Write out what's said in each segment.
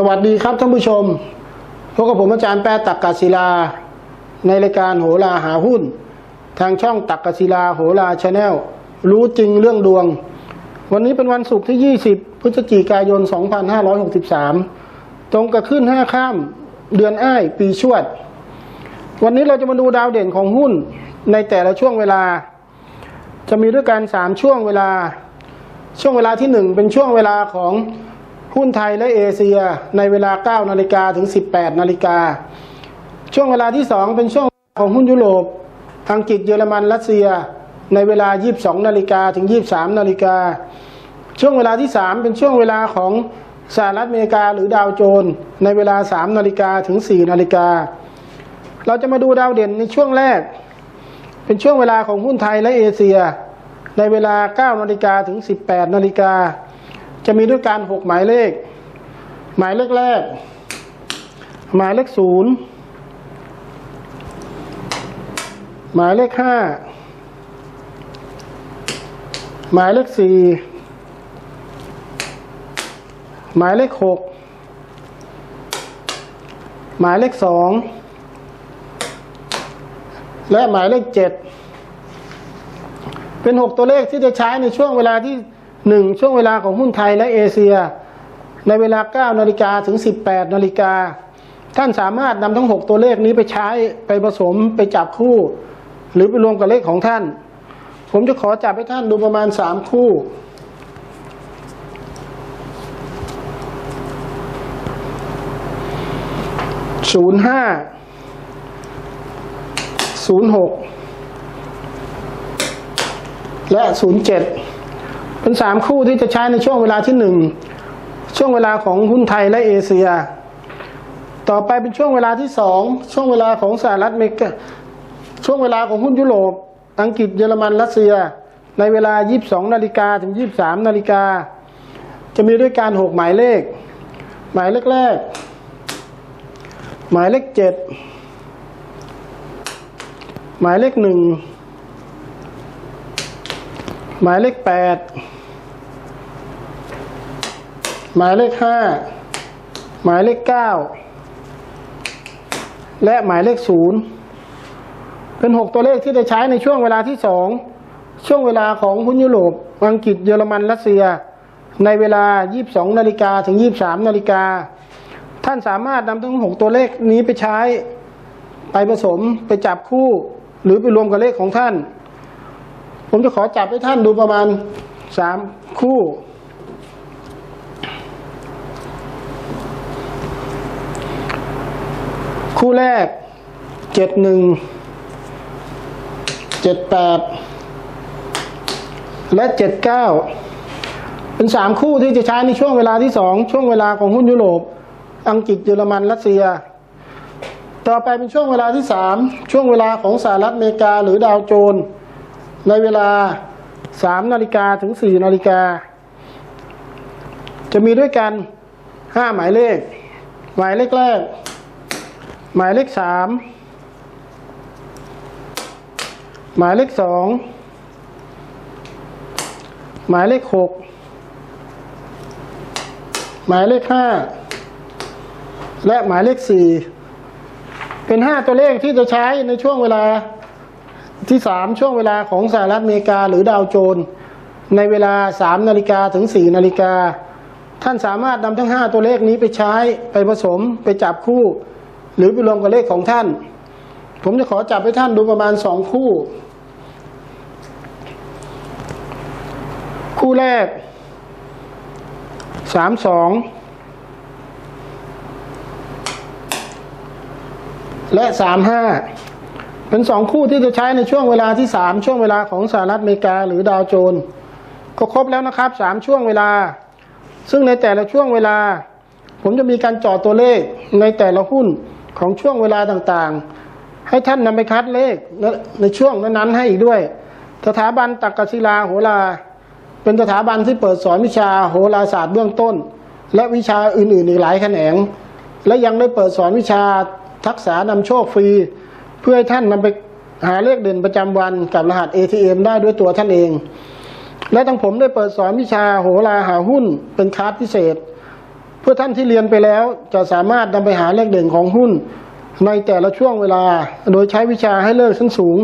สวัสดีครับท่านผู้ชมพบกับผมอาจารย์แปะตักกศิลา ในรายการโหราหาหุ้น ทางช่องตักกศิลาโหราชาแนลรู้จริงเรื่องดวง วันนี้เป็นวันศุกร์ที่ 20 พฤศจิกายน 2563 ตรงกับขึ้น 5 ข้ามเดือนอ้ายปีชวด วันนี้เราจะมาดูดาวเด่นของหุ้นในแต่ละช่วงเวลา จะมีด้วยกัน 3 ช่วงเวลา ช่วงเวลาที่ 1 เป็นช่วงเวลาของ หุ้นไทยและเอเชียในเวลา 9 นาฬิกาถึง 18 นาฬิกา ช่วงเวลาที่ 2 เป็นช่วงของหุ้นยุโรป อังกฤษเยอรมันรัสเซีย ในเวลา 22 นาฬิกาถึง 23 นาฬิกา ช่วงเวลาที่ 3 เป็นช่วงเวลาของสหรัฐอเมริกาหรือดาวโจนส์ในเวลา 3 นาฬิกาถึง 4 นาฬิกา เราจะมาดูดาวเด่นในช่วงแรก เป็นช่วงเวลาของหุ้นไทยและเอเชีย ในเวลา 9 นาฬิกาถึง 18 นาฬิกา จะมีด้วยกัน6หมายเลข หมายเลขแรก หมายเลขศูนย์หมายเลขห้าหมายเลขสี่หมายเลขหกหมายเลขสองและหมายเลขเจ็ดเป็นหกตัวเลขที่จะใช้ในช่วงเวลาที่ หนึ่งช่วงเวลาของหุ้นไทยและเอเชีย ในเวลา 9 นาฬิกาถึง 18 นาฬิกา ท่านสามารถนำทั้ง 6 ตัวเลขนี้ไปใช้ไปผสมไปจับคู่ หรือไปรวมกับเลขของท่าน ผมจะขอจับให้ท่านดูประมาณ 3 คู่ศูนย์ห้าศูนย์หกและศูนย์เจ็ด เป็นสามคู่ที่จะใช้ในช่วงเวลาที่หนึ่งช่วงเวลาของหุ้นไทยและเอเชีย ต่อไปเป็นช่วงเวลาที่สองช่วงเวลาของสหรัฐอเมริกาช่วงเวลาของหุ้นยุโรป อังกฤษเยอรมันรัสเซีย ในเวลา 22 นาฬิกาถึง 23 นาฬิกา จะมีด้วยการหกหมายเลข หมายเลขแรก หมายเลขเจ็ดหมายเลขหนึ่งหมายเลขแปด หมายเลขห้าหมายเลขเก้าและหมายเลขศูนย์เป็นหกตัวเลขที่ได้ใช้ในช่วงเวลาที่สองช่วงเวลาของหุ้นยุโรปอังกฤษเยอรมันรัสเซีย ในเวลา 22 นาฬิกาถึง 23 นาฬิกา ท่านสามารถนำทั้งหกตัวเลขนี้ไปใช้ ไปผสมไปจับคู่ หรือไปรวมกับเลขของท่าน ผมจะขอจับให้ท่านดูประมาณสามคู่ คู่แรกเจ็ดหนึ่งเจ็ดแปดและเจ็ดเก้าเป็นสามคู่ที่จะใช้ในช่วงเวลาที่สองช่วงเวลาของหุ้นยุโรป อังกฤษเยอรมันรัสเซีย ต่อไปเป็นช่วงเวลาที่สามช่วงเวลาของสหรัฐอเมริกาหรือดาวโจน ในเวลาสามนาฬิกาถึงสี่นาฬิกา จะมีด้วยกันห้าหมายเลข หมายเลขแรก หมายเลขสามหมายเลขสองหมายเลขหกหมายเลขห้าและหมายเลขสี่เป็นห้าตัวเลขที่จะใช้ในช่วงเวลาที่สามช่วงเวลาของสหรัฐอเมริกาหรือดาวโจน ในเวลาสามนาฬิกาถึงสี่นาฬิกาท่านสามารถนำทั้งห้าตัวเลขนี้ไปใช้ไปผสมไปจับคู่ หรือไปรวมกับเลขของท่าน ผมจะขอจับให้ท่านดูประมาณสองคู่ คู่แรกสามสองและสามห้าเป็นสองคู่ที่จะใช้ในช่วงเวลาที่สามช่วงเวลาของสหรัฐอเมริกาหรือดาวโจนส์ก็ครบแล้วนะครับสามช่วงเวลา ซึ่งในแต่ละช่วงเวลา ผมจะมีการจอดตัวเลขในแต่ละหุ้น ของช่วงเวลาต่างๆ ให้ท่านนำไปคัดเลขในช่วงนั้นๆให้อีกด้วย สถาบันตักกศิลาโหรา เป็นสถาบันที่เปิดสอนวิชาโหราศาสตร์เบื้องต้น และวิชาอื่นๆอีกหลายแขนง และยังได้เปิดสอนวิชาทักษะนำโชคฟรี เพื่อให้ท่านนำไปหาเลขเด่นประจำวันกับรหัส ATM ได้ด้วยตัวท่านเอง และทั้งผมได้เปิดสอนวิชาโหราหาหุ้นเป็นคลาสพิเศษ เพื่อท่านที่เรียนไปแล้วจะสามารถนำไปหาเลขเด่นของหุ้น ในแต่ละช่วงเวลา โดยใช้วิชาให้เลิกชั้นสูง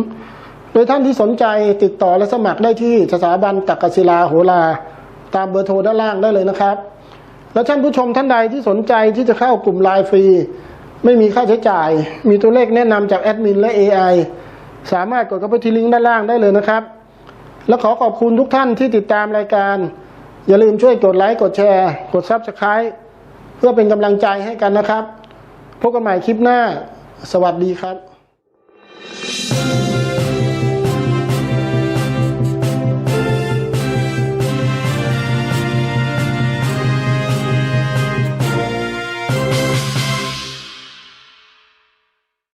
โดยท่านที่สนใจติดต่อและสมัครได้ที่สถาบันตักกศิลาโหราตามเบอร์โทรด้านล่างได้เลยนะครับ และท่านผู้ชมท่านใดที่สนใจที่จะเข้ากลุ่มไลน์ฟรี ไม่มีค่าใช้จ่าย มีตัวเลขแนะนำจากแอดมินและ AI สามารถกดเข้าไปที่ลิงก์ด้านล่างได้เลยนะครับ และขอขอบคุณทุกท่านที่ติดตามรายการ อย่าลืมช่วยกดไลค์กดแชร์ กด Subscribe เพื่อเป็นกำลังใจให้กันนะครับ พบกันใหม่คลิปหน้า สวัสดีครับ